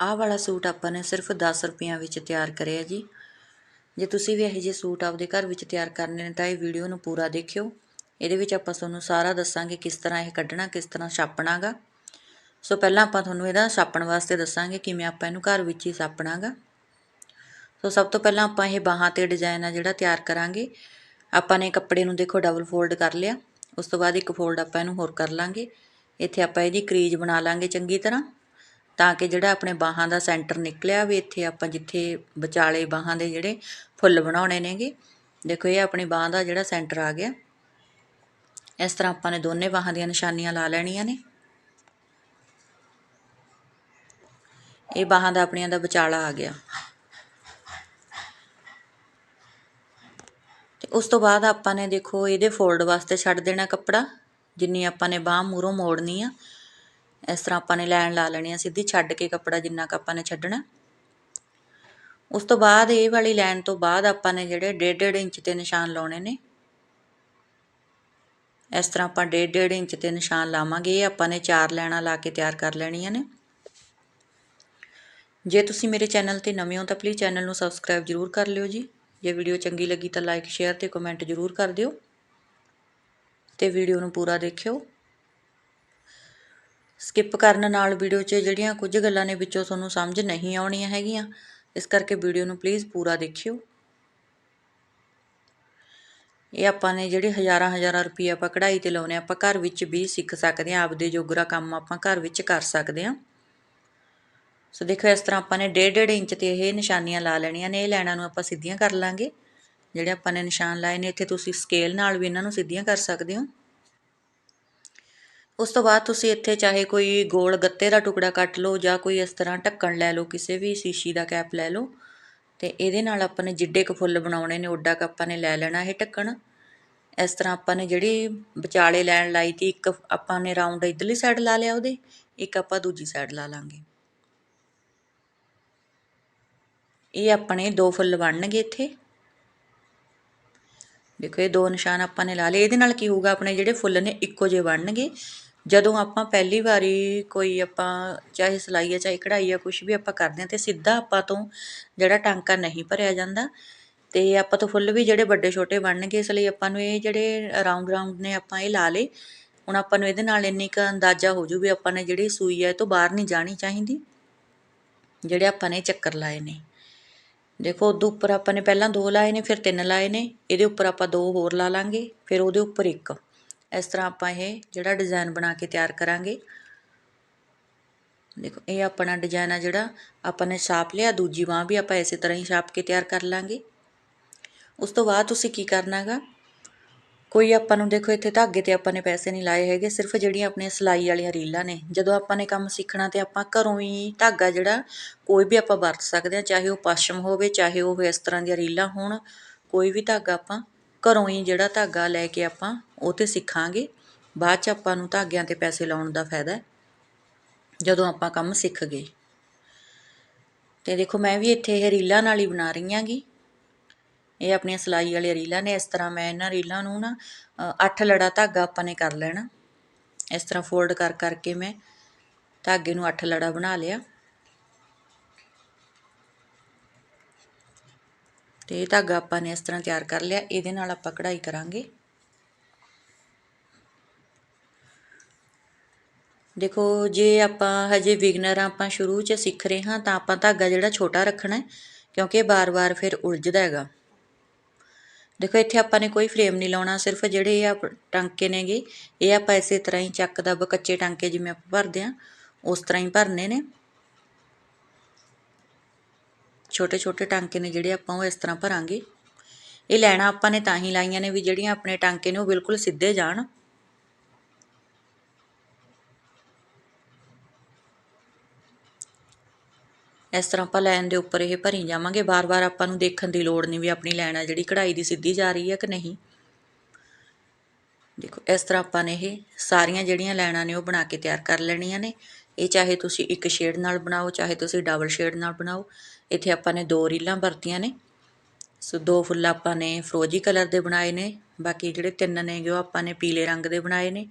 ਆਹ ਵਾਲਾ ਸੂਟ ਆਪਾਂ ਨੇ ਸਿਰਫ 10 ਰੁਪਈਆਂ ਵਿੱਚ ਤਿਆਰ ਕਰਿਆ ਜੀ। ਜੇ ਤੁਸੀਂ ਵੀ ਇਹੋ ਜਿਹੇ ਸੂਟ ਆਪਦੇ ਘਰ ਵਿੱਚ ਤਿਆਰ ਕਰਨੇ ਨੇ ਤਾਂ ਇਹ ਵੀਡੀਓ ਨੂੰ ਪੂਰਾ ਦੇਖਿਓ। ਇਹਦੇ ਵਿੱਚ ਆਪਾਂ ਤੁਹਾਨੂੰ ਸਾਰਾ ਦੱਸਾਂਗੇ ਕਿਸ ਤਰ੍ਹਾਂ ਇਹ ਕੱਢਣਾ, ਕਿਸ ਤਰ੍ਹਾਂ ਛਾਪਣਾਗਾ। ਸੋ ਪਹਿਲਾਂ ਆਪਾਂ ਤੁਹਾਨੂੰ ਇਹਦਾ ਛਾਪਣ ਵਾਸਤੇ ਦੱਸਾਂਗੇ ਕਿਵੇਂ ਆਪਾਂ ਇਹਨੂੰ ਘਰ ਵਿੱਚ ਹੀ ਛਾਪਣਾਗਾ। ਸੋ ਸਭ ਤੋਂ ਪਹਿਲਾਂ ਆਪਾਂ ਇਹ ਬਾਹਾਂ ਤੇ ਡਿਜ਼ਾਈਨ ਆ ਜਿਹੜਾ ਤਿਆਰ ਕਰਾਂਗੇ। ਆਪਾਂ ਨੇ ਕੱਪੜੇ ਨੂੰ ਦੇਖੋ ਡਬਲ ਫੋਲਡ ਕਰ ਲਿਆ। ਉਸ ਤੋਂ ਬਾਅਦ ਇੱਕ ਫੋਲਡ ਆਪਾਂ ਇਹਨੂੰ ਹੋਰ ਕਰ ਲਾਂਗੇ। ਇੱਥੇ ਆਪਾਂ ਇਹਦੀ ਕਰੀਜ਼ ਬਣਾ ਲਾਂਗੇ ਚੰਗੀ ਤਰ੍ਹਾਂ। ਤਾਂ ਕਿ ਜਿਹੜਾ ਆਪਣੇ ਬਾਹਾਂ ਦਾ ਸੈਂਟਰ ਨਿਕਲਿਆ ਵੀ ਇੱਥੇ ਆਪਾਂ ਜਿੱਥੇ ਵਿਚਾਲੇ ਬਾਹਾਂ ਦੇ ਜਿਹੜੇ ਫੁੱਲ ਬਣਾਉਣੇ ਨੇਗੇ, ਦੇਖੋ ਇਹ ਆਪਣੀ ਬਾਹਾਂ ਦਾ ਜਿਹੜਾ ਸੈਂਟਰ ਆ ਗਿਆ। ਇਸ ਤਰ੍ਹਾਂ ਆਪਾਂ ਨੇ ਦੋਨੇ ਬਾਹਾਂ ਦੀਆਂ ਨਿਸ਼ਾਨੀਆਂ ਲਾ ਲੈਣੀਆਂ ਨੇ। ਇਹ ਬਾਹਾਂ ਦਾ ਆਪਣੀਆਂ ਦਾ ਵਿਚਾਲਾ ਆ ਗਿਆ। ਤੇ ਉਸ ਤੋਂ ਬਾਅਦ ਆਪਾਂ ਨੇ ਦੇਖੋ ਇਹਦੇ ਫੋਲਡ ਵਾਸਤੇ ਛੱਡ ਦੇਣਾ ਕੱਪੜਾ, ਜਿੰਨੀ ਆਪਾਂ ਨੇ ਬਾਹ ਮੂਰੋਂ ਮੋੜਨੀ ਆ। ਇਸ ਤਰ੍ਹਾਂ ਆਪਾਂ ਨੇ ਲਾਈਨ ਲਾ ਲੈਣੀ ਆ, ਸਿੱਧੀ ਛੱਡ ਕੇ ਕੱਪੜਾ ਜਿੰਨਾ ਕ ਆਪਾਂ ਨੇ ਛੱਡਣਾ। ਉਸ ਤੋਂ ਬਾਅਦ ਇਹ ਵਾਲੀ ਲਾਈਨ ਤੋਂ ਬਾਅਦ ਆਪਾਂ ਨੇ ਜਿਹੜੇ 1.5 ਇੰਚ ਤੇ ਨਿਸ਼ਾਨ ਲਾਉਣੇ ਨੇ। ਇਸ ਤਰ੍ਹਾਂ ਆਪਾਂ 1.5 ਇੰਚ ਤੇ ਨਿਸ਼ਾਨ ਲਾਵਾਂਗੇ, ਇਹ ਆਪਾਂ ਨੇ ਚਾਰ ਲਾਈਨਾਂ ਲਾ ਕੇ ਤਿਆਰ ਕਰ ਲੈਣੀਆਂ ਨੇ। ਜੇ ਤੁਸੀਂ ਮੇਰੇ ਚੈਨਲ ਤੇ ਨਵੇਂ ਹੋ ਤਾਂ ਪਲੀਜ਼ ਚੈਨਲ ਨੂੰ ਸਬਸਕ੍ਰਾਈਬ ਜ਼ਰੂਰ ਕਰ ਲਿਓ ਜੀ। ਜੇ ਵੀਡੀਓ ਚੰਗੀ ਲੱਗੀ ਤਾਂ ਲਾਈਕ ਸ਼ੇਅਰ ਤੇ ਕਮੈਂਟ ਜ਼ਰੂਰ ਕਰ ਦਿਓ। ਤੇ ਵੀਡੀਓ ਨੂੰ ਪੂਰਾ ਦੇਖਿਓ। ਸਕਿੱਪ ਕਰਨ ਨਾਲ ਵੀਡੀਓ 'ਚ ਜਿਹੜੀਆਂ ਕੁਝ ਗੱਲਾਂ ਨੇ ਵਿੱਚੋਂ ਤੁਹਾਨੂੰ ਸਮਝ ਨਹੀਂ ਆਉਣੀਆਂ ਹੈਗੀਆਂ। ਇਸ ਕਰਕੇ ਵੀਡੀਓ ਨੂੰ ਪਲੀਜ਼ ਪੂਰਾ ਦੇਖਿਓ। ਇਹ ਆਪਾਂ ਨੇ ਜਿਹੜੇ ਹਜ਼ਾਰਾਂ ਹਜ਼ਾਰਾਂ ਰੁਪਏ ਆਪਾਂ ਕਢਾਈ ਤੇ ਲਾਉਨੇ ਆਪਾਂ ਘਰ ਵਿੱਚ ਵੀ ਸਿੱਖ ਸਕਦੇ ਹਾਂ, ਆਪਦੇ ਜੋਗਰਾ ਕੰਮ ਆਪਾਂ ਘਰ ਵਿੱਚ ਕਰ ਸਕਦੇ ਹਾਂ। ਸੋ ਦੇਖੋ, ਇਸ ਤਰ੍ਹਾਂ ਆਪਾਂ ਨੇ 1.5 ਇੰਚ ਤੇ ਇਹ ਨਿਸ਼ਾਨੀਆਂ ਲਾ ਲੈਣੀਆਂ ਨੇ, ਇਹ ਲਾਈਨਾਂ ਨੂੰ ਆਪਾਂ ਸਿੱਧੀਆਂ ਕਰ ਲਾਂਗੇ। ਜਿਹੜੇ ਆਪਾਂ ਨੇ ਨਿਸ਼ਾਨ ਲਾਏ ਨੇ, ਇੱਥੇ ਤੁਸੀਂ ਸਕੇਲ ਨਾਲ ਵੀ ਇਹਨਾਂ ਨੂੰ ਸਿੱਧੀਆਂ ਕਰ ਸਕਦੇ ਹੋ। ਉਸ ਤੋਂ ਬਾਅਦ ਤੁਸੀਂ ਇੱਥੇ ਚਾਹੇ ਕੋਈ ਗੋਲ ਗੱਤੇ ਦਾ ਟੁਕੜਾ ਕੱਟ ਲਓ ਜਾਂ ਕੋਈ ਇਸ ਤਰ੍ਹਾਂ ਢੱਕਣ ਲੈ ਲਓ, ਕਿਸੇ ਵੀ ਸ਼ੀਸ਼ੀ ਦਾ ਕੈਪ ਲੈ ਲਓ, ਤੇ ਇਹਦੇ ਨਾਲ ਆਪਾਂ ਨੇ ਜਿੱਡੇ ਕ ਫੁੱਲ ਬਣਾਉਣੇ ਨੇ, ਓਡਾ ਕ ਆਪਾਂ ਨੇ ਲੈ ਲੈਣਾ ਇਹ ਢੱਕਣ। ਇਸ ਤਰ੍ਹਾਂ ਆਪਾਂ ਨੇ ਜਿਹੜੀ ਵਿਚਾਲੇ ਲੈਣ ਲਾਈ ਤੀ, ਇੱਕ ਆਪਾਂ ਨੇ ਰਾਉਂਡ ਇਧਰਲੀ ਸਾਈਡ ਲਾ ਲਿਆ ਉਹਦੇ, ਇੱਕ ਆਪਾਂ ਦੂਜੀ ਸਾਈਡ ਲਾ ਲਾਂਗੇ। ਇਹ ਆਪਣੇ ਦੋ ਫੁੱਲ ਬਣਨਗੇ ਇੱਥੇ। ਦੇਖੋ ਇਹ ਦੋ ਨਿਸ਼ਾਨ ਆਪਾਂ ਨੇ ਲਾ ਲਏ, ਇਹਦੇ ਨਾਲ ਕੀ ਹੋਊਗਾ, ਆਪਣੇ ਜਿਹੜੇ ਫੁੱਲ ਨੇ ਇੱਕੋ ਜਿਹੇ ਬਣਨਗੇ। ਜਦੋਂ ਆਪਾਂ ਪਹਿਲੀ ਵਾਰੀ ਕੋਈ ਆਪਾਂ ਚਾਹੇ ਸਿਲਾਈ ਆ, ਚਾਹੇ ਕਢਾਈ ਆ, ਕੁਛ ਵੀ ਆਪਾਂ ਕਰਦੇ ਹਾਂ ਤੇ ਸਿੱਧਾ ਆਪਾਂ ਤੋਂ ਜਿਹੜਾ ਟਾਂਕਾ ਨਹੀਂ ਭਰਿਆ ਜਾਂਦਾ ਅਤੇ ਆਪਾਂ ਤੋਂ ਫੁੱਲ ਵੀ ਜਿਹੜੇ ਵੱਡੇ ਛੋਟੇ ਬਣਨਗੇ, ਇਸ ਲਈ ਆਪਾਂ ਨੂੰ ਇਹ ਜਿਹੜੇ ਰਾਊਂਡ ਰਾਊਂਡ ਨੇ ਆਪਾਂ ਇਹ ਲਾ ਲਏ। ਹੁਣ ਆਪਾਂ ਨੂੰ ਇਹਦੇ ਨਾਲ ਇੰਨੀ ਕੁ ਅੰਦਾਜ਼ਾ ਹੋ ਜੂ ਵੀ ਆਪਾਂ ਨੇ ਜਿਹੜੀ ਸੂਈ ਹੈ ਇਹ ਤੋਂ ਬਾਹਰ ਨਹੀਂ ਜਾਣੀ ਚਾਹੀਦੀ। ਜਿਹੜੇ ਆਪਾਂ ਨੇ ਚੱਕਰ ਲਾਏ ਨੇ। ਦੇਖੋ ਉਦੋਂ ਉੱਪਰ ਆਪਾਂ ਨੇ ਪਹਿਲਾਂ ਦੋ ਲਾਏ ਨੇ, ਫਿਰ ਤਿੰਨ ਲਾਏ ਨੇ, ਇਹਦੇ ਉੱਪਰ ਆਪਾਂ ਦੋ ਹੋਰ ਲਾ ਲਾਂਗੇ, ਫਿਰ ਉਹਦੇ ਉੱਪਰ ਇੱਕ। ਇਸ ਤਰ੍ਹਾਂ ਆਪਾਂ ਇਹ ਜਿਹੜਾ ਡਿਜ਼ਾਈਨ ਬਣਾ ਕੇ ਤਿਆਰ ਕਰਾਂਗੇ। ਦੇਖੋ, ਇਹ ਆਪਣਾ ਡਿਜ਼ਾਈਨ ਆ ਜਿਹੜਾ ਆਪਾਂ ਨੇ ਛਾਪ ਲਿਆ, ਦੂਜੀ ਬਾਹ ਵੀ ਆਪਾਂ ਇਸੇ ਤਰ੍ਹਾਂ ਹੀ ਛਾਪ ਕੇ ਤਿਆਰ ਕਰ ਲਾਂਗੇ। ਉਸ ਤੋਂ ਬਾਅਦ ਤੁਸੀਂ ਕੀ ਕਰਨਾਗਾ? ਕੋਈ ਆਪਾਂ ਨੂੰ ਦੇਖੋ, ਇੱਥੇ ਧਾਗੇ ਤੇ ਆਪਾਂ ਨੇ ਪੈਸੇ ਨਹੀਂ ਲਾਏ ਹੈਗੇ, ਸਿਰਫ ਜਿਹੜੀਆਂ ਆਪਣੀਆਂ ਸਿਲਾਈ ਵਾਲੀਆਂ ਰੀਲਾਂ ਨੇ। ਜਦੋਂ ਆਪਾਂ ਨੇ ਕੰਮ ਸਿੱਖਣਾ ਤੇ ਆਪਾਂ ਘਰੋਂ ਹੀ ਧਾਗਾ ਜਿਹੜਾ ਕੋਈ ਵੀ ਆਪਾਂ ਵਰਤ ਸਕਦੇ ਹਾਂ, ਚਾਹੇ ਉਹ ਪਸ਼ਮ ਹੋਵੇ, ਚਾਹੇ ਉਹ ਇਸ ਤਰ੍ਹਾਂ ਦੀਆਂ ਰੀਲਾਂ ਹੋਣ, ਕੋਈ ਵੀ ਧਾਗਾ ਆਪਾਂ ਘਰੋਂ ਹੀ ਜਿਹੜਾ ਧਾਗਾ ਲੈ ਕੇ ਆਪਾਂ ਉਹ ਤੇ ਸਿੱਖਾਂਗੇ। ਬਾਅਦ ਚ ਆਪਾਂ ਨੂੰ ਧਾਗਿਆਂ ਤੇ ਪੈਸੇ ਲਾਉਣ ਦਾ ਫਾਇਦਾ ਜਦੋਂ ਆਪਾਂ ਕੰਮ ਸਿੱਖ ਗਏ। ਤੇ ਦੇਖੋ, ਮੈਂ ਵੀ ਇੱਥੇ ਇਹ ਰੀਲਾਂ ਨਾਲ ਹੀ ਬਣਾ ਰਹੀ ਆਂਗੀ ਇਹ ਆਪਣੀਆਂ ਸਿਲਾਈ ਵਾਲੇ ਰੀਲਾਂ ਨੇ, ਇਸ ਤਰ੍ਹਾਂ ਮੈਂ ਇਹਨਾਂ ਰੀਲਾਂ ਨੂੰ ਨਾ ਅੱਠ ਲੜਾ ਧਾਗਾ ਆਪਾਂ ਨੇ ਕਰ ਲੈਣਾ। ਇਸ ਤਰ੍ਹਾਂ ਫੋਲਡ ਕਰ ਕਰਕੇ ਮੈਂ ਧਾਗੇ ਨੂੰ ਅੱਠ ਲੜਾ ਬਣਾ ਲਿਆ। ਤੇ ਇਹ ਧਾਗਾ ਆਪਾਂ ਨੇ ਇਸ ਤਰ੍ਹਾਂ ਤਿਆਰ ਕਰ ਲਿਆ। ਇਹਦੇ ਨਾਲ ਆਪਾਂ ਕਢਾਈ ਕਰਾਂਗੇ। ਦੇਖੋ, ਜੇ ਆਪਾਂ ਹਜੇ ਬਿਗਨਰ ਆਪਾਂ ਸ਼ੁਰੂ 'ਚ ਸਿੱਖ ਰਹੇ ਹਾਂ, ਤਾਂ ਆਪਾਂ ਧਾਗਾ ਜਿਹੜਾ ਛੋਟਾ ਰੱਖਣਾ ਹੈ, ਕਿਉਂਕਿ ਬਾਰ-ਬਾਰ ਫਿਰ ਉਲਝਦਾ ਹੈਗਾ। ਦੇਖੋ, ਇੱਥੇ ਆਪਾਂ ਨੇ ਕੋਈ ਫਰੇਮ ਨਹੀਂ ਲਾਉਣਾ, ਸਿਰਫ ਜਿਹੜੇ ਆ ਟਾਂਕੇ ਨੇਗੇ, ਇਹ ਆਪਾਂ ਇਸੇ ਤਰ੍ਹਾਂ ਹੀ ਚੱਕ ਦਾ ਕੱਚੇ ਟਾਂਕੇ ਜਿਵੇਂ ਆਪਾਂ ਭਰਦੇ ਆ, ਉਸ ਤਰ੍ਹਾਂ ਹੀ ਭਰਨੇ ਨੇ। ਛੋਟੇ ਛੋਟੇ ਟਾਂਕੇ ਨੇ ਜਿਹੜੇ ਆਪਾਂ ਉਹ ਇਸ ਤਰ੍ਹਾਂ ਭਰਾਂਗੇ। ਇਹ ਲੈਣਾ ਆਪਾਂ ਨੇ ਤਾਂ ਹੀ ਲਾਈਆਂ ਨੇ ਵੀ ਜਿਹੜੀਆਂ ਆਪਣੇ ਟਾਂਕੇ ਨੇ ਉਹ ਬਿਲਕੁਲ ਸਿੱਧੇ ਜਾਣ। ਇਸ ਤਰ੍ਹਾਂ ਆਪਾਂ ਲਾਈਨ ਦੇ ਉੱਪਰ ਇਹ ਭਰੀ ਜਾਵਾਂਗੇ। ਬਾਰ-ਬਾਰ ਆਪਾਂ ਨੂੰ ਦੇਖਣ ਦੀ ਲੋੜ ਨਹੀਂ ਵੀ ਆਪਣੀ ਲਾਈਨ ਆ ਜਿਹੜੀ ਕਢਾਈ ਦੀ ਸਿੱਧੀ ਜਾ ਰਹੀ ਹੈ ਕਿ ਨਹੀਂ। ਦੇਖੋ, ਇਸ ਤਰ੍ਹਾਂ ਆਪਾਂ ਨੇ ਇਹ ਸਾਰੀਆਂ ਜਿਹੜੀਆਂ ਲਾਈਨਾਂ ਨੇ ਉਹ ਬਣਾ ਕੇ ਤਿਆਰ ਕਰ ਲੈਣੀਆਂ ਨੇ। ਇਹ ਚਾਹੇ ਤੁਸੀਂ ਇੱਕ ਸ਼ੇਡ ਨਾਲ ਬਣਾਓ, ਚਾਹੇ ਤੁਸੀਂ ਡਬਲ ਸ਼ੇਡ ਨਾਲ ਬਣਾਓ। ਇੱਥੇ ਆਪਾਂ ਨੇ ਦੋ ਰੀਲਾਂ ਵਰਤੀਆਂ ਨੇ। ਸੋ ਦੋ ਫੁੱਲ ਆਪਾਂ ਨੇ ਫਰੋਜੀ ਕਲਰ ਦੇ ਬਣਾਏ ਨੇ। ਬਾਕੀ ਜਿਹੜੇ ਤਿੰਨ ਨੇਗੇ ਉਹ ਆਪਾਂ ਨੇ ਪੀਲੇ ਰੰਗ ਦੇ ਬਣਾਏ ਨੇ।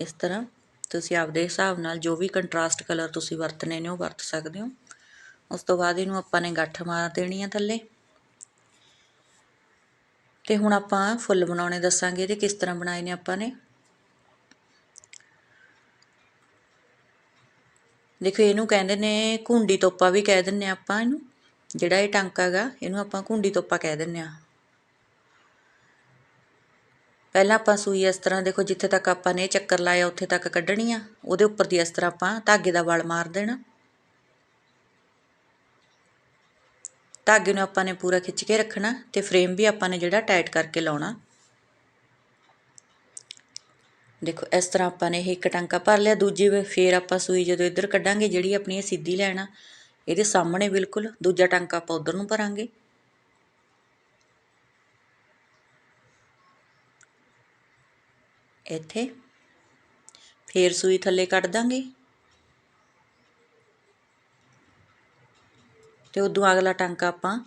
ਇਸ ਤਰ੍ਹਾਂ ਤੁਸੀਂ ਆਪਦੇ ਹਿਸਾਬ ਨਾਲ ਜੋ ਵੀ ਕੰਟਰਾਸਟ ਕਲਰ ਤੁਸੀਂ ਵਰਤਨੇ ਨੇ ਉਹ ਵਰਤ ਸਕਦੇ ਹੋ। ਉਸ ਤੋਂ ਬਾਅਦ ਇਹਨੂੰ ਆਪਾਂ ਨੇ ਗੱਠ ਮਾਰ ਦੇਣੀ ਆ ਥੱਲੇ। ਤੇ ਹੁਣ ਆਪਾਂ ਫੁੱਲ ਬਣਾਉਣੇ ਦੱਸਾਂਗੇ ਇਹਦੇ ਕਿਸ ਤਰ੍ਹਾਂ ਬਣਾਏ ਨੇ ਆਪਾਂ ਨੇ। ਦੇਖੋ, ਇਹਨੂੰ ਕਹਿੰਦੇ ਨੇ ਘੁੰਡੀ ਤੋਪਾ ਵੀ ਕਹਿ ਦਿੰਨੇ ਆਪਾਂ ਇਹਨੂੰ। ਜਿਹੜਾ ਇਹ ਟਾਂਕਾ ਹੈਗਾ ਇਹਨੂੰ ਆਪਾਂ ਘੁੰਡੀ ਤੋਪਾ ਕਹਿ ਦਿੰਨੇ ਆ। ਪਹਿਲਾਂ ਆਪਾਂ ਸੂਈ ਇਸ ਤਰ੍ਹਾਂ, ਦੇਖੋ, ਜਿੱਥੇ ਤੱਕ ਆਪਾਂ ਨੇ ਚੱਕਰ ਲਾਇਆ, ਉੱਥੇ ਤੱਕ ਕੱਢਣੀ ਆ। ਉਹਦੇ ਉੱਪਰ ਦੀ ਇਸ ਤਰ੍ਹਾਂ ਆਪਾਂ ਧਾਗੇ ਦਾ ਵਲ ਮਾਰ ਦੇਣਾ। ਧਾਗੇ ਨੂੰ ਆਪਾਂ ਨੇ ਪੂਰਾ ਖਿੱਚ ਕੇ ਰੱਖਣਾ ਤੇ ਫਰੇਮ ਵੀ ਆਪਾਂ ਨੇ ਜਿਹੜਾ ਟਾਈਟ ਕਰਕੇ ਲਾਉਣਾ। ਦੇਖੋ, ਇਸ ਤਰ੍ਹਾਂ ਆਪਾਂ ਨੇ ਇਹ ਇੱਕ ਟਾਂਕਾ ਭਰ ਲਿਆ, ਦੂਜੀ ਵੇ ਫੇਰ ਆਪਾਂ ਸੂਈ ਜਦੋਂ ਇੱਧਰ ਕੱਢਾਂਗੇ, ਜਿਹੜੀ ਆਪਣੀ ਇਹ ਸਿੱਧੀ ਲੈਣਾ ਇਹਦੇ ਸਾਹਮਣੇ ਬਿਲਕੁਲ ਦੂਜਾ ਟਾਂਕਾ ਆਪਾਂ ਉਧਰ ਨੂੰ ਭਰਾਂਗੇ। ਇੱਥੇ ਫੇਰ ਸੂਈ ਥੱਲੇ ਕੱਢ ਦਾਂਗੇ। ਤੇ ਉਦੋਂ ਅਗਲਾ ਟਾਂਕਾ ਆਪਾਂ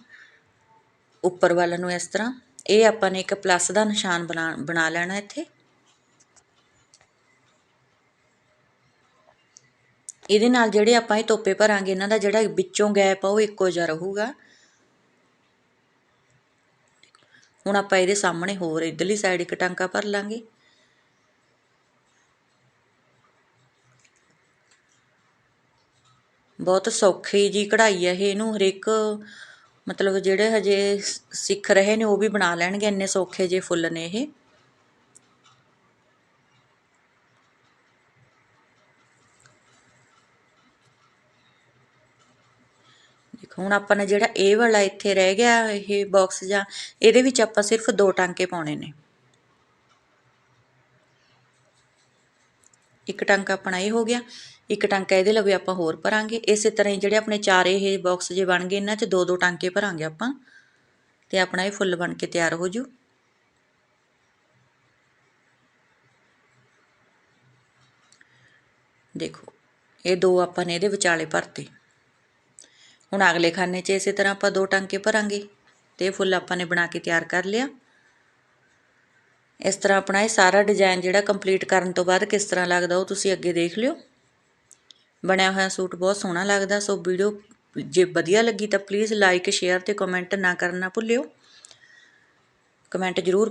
ਉੱਪਰ ਵੱਲ ਨੂੰ ਇਸ ਤਰ੍ਹਾਂ, ਇਹ ਆਪਾਂ ਨੇ ਇੱਕ ਪਲੱਸ ਦਾ ਨਿਸ਼ਾਨ ਬਣਾ ਬਣਾ ਲੈਣਾ ਇੱਥੇ। ਇਹਦੇ ਨਾਲ ਜਿਹੜੇ ਆਪਾਂ ਇਹ ਤੋਪੇ ਭਰਾਂਗੇ, ਇਹਨਾਂ ਦਾ ਜਿਹੜਾ ਵਿੱਚੋਂ ਗੈਪ ਆ, ਉਹ ਇੱਕੋ ਜਿਹਾ ਰਹੂਗਾ। ਹੁਣ ਆਪਾਂ ਇਹਦੇ ਸਾਹਮਣੇ ਹੋਰ ਇਧਰਲੀ ਸਾਈਡ ਇੱਕ ਟਾਂਕਾ ਭਰ ਲਾਂਗੇ। ਬਹੁਤ ਸੌਖੀ ਜਿਹੀ ਕਢਾਈ ਹੈ ਇਹ, ਇਹਨੂੰ ਹਰੇਕ, ਮਤਲਬ ਜਿਹੜੇ ਹਜੇ ਸਿੱਖ ਰਹੇ ਨੇ ਉਹ ਵੀ ਬਣਾ ਲੈਣਗੇ, ਇੰਨੇ ਸੌਖੇ ਜਿਹੇ ਫੁੱਲ ਨੇ ਇਹ। ਦੇਖੋ, ਹੁਣ ਆਪਾਂ ਨੇ ਜਿਹੜਾ ਇਹ ਵਾਲਾ ਇੱਥੇ ਰਹਿ ਗਿਆ, ਇਹ ਬਾਕਸ ਜਾਂ, ਇਹਦੇ ਵਿੱਚ ਆਪਾਂ ਸਿਰਫ ਦੋ ਟਾਂਕੇ ਪਾਉਣੇ ਨੇ। ਇੱਕ ਟਾਂਕਾ ਆਪਣਾ ਇਹ ਹੋ ਗਿਆ, ਇੱਕ ਟਾਂਕਾ ਇਹਦੇ ਲਵੇ ਆਪਾਂ ਹੋਰ ਭਰਾਂਗੇ। ਇਸੇ ਤਰ੍ਹਾਂ ਹੀ ਜਿਹੜੇ ਆਪਣੇ ਚਾਰ ਇਹ ਬਾਕਸ ਜੇ ਬਣ ਗਏ, ਇਹਨਾਂ 'ਚ ਦੋ ਦੋ ਟਾਂਕੇ ਭਰਾਂਗੇ ਆਪਾਂ। ਤੇ ਆਪਣਾ ਇਹ ਫੁੱਲ ਬਣ ਕੇ ਤਿਆਰ ਹੋ ਜੂ। ਦੇਖੋ, ਇਹ ਦੋ ਆਪਾਂ ਨੇ ਇਹਦੇ ਵਿਚਾਲੇ ਭਰਤੇ। ਹੁਣ ਅਗਲੇ ਖਾਨੇ 'ਚ ਇਸੇ ਤਰ੍ਹਾਂ ਆਪਾਂ ਦੋ ਟਾਂਕੇ ਭਰਾਂਗੇ, ਤੇ ਇਹ ਫੁੱਲ ਆਪਾਂ ਨੇ ਬਣਾ ਕੇ ਤਿਆਰ ਕਰ ਲਿਆ। ਇਸ ਤਰ੍ਹਾਂ ਆਪਣਾ ਇਹ ਸਾਰਾ ਡਿਜ਼ਾਈਨ ਜਿਹੜਾ ਕੰਪਲੀਟ ਕਰਨ ਤੋਂ ਬਾਅਦ ਕਿਸ ਤਰ੍ਹਾਂ ਲੱਗਦਾ ਉਹ ਤੁਸੀਂ ਅੱਗੇ ਦੇਖ ਲਿਓ। ਬਣਿਆ ਹੋਇਆ ਸੂਟ ਬਹੁਤ ਸੋਹਣਾ ਲੱਗਦਾ, ਸੋ ਵੀਡੀਓ ਜੇ ਵਧੀਆ ਲੱਗੀ ਤਾਂ ਪਲੀਜ਼ ਲਾਈਕ ਸ਼ੇਅਰ ਤੇ ਕਮੈਂਟ ਨਾ ਕਰਨਾ ਭੁੱਲਿਓ। ਕਮੈਂਟ ਜ਼ਰੂਰ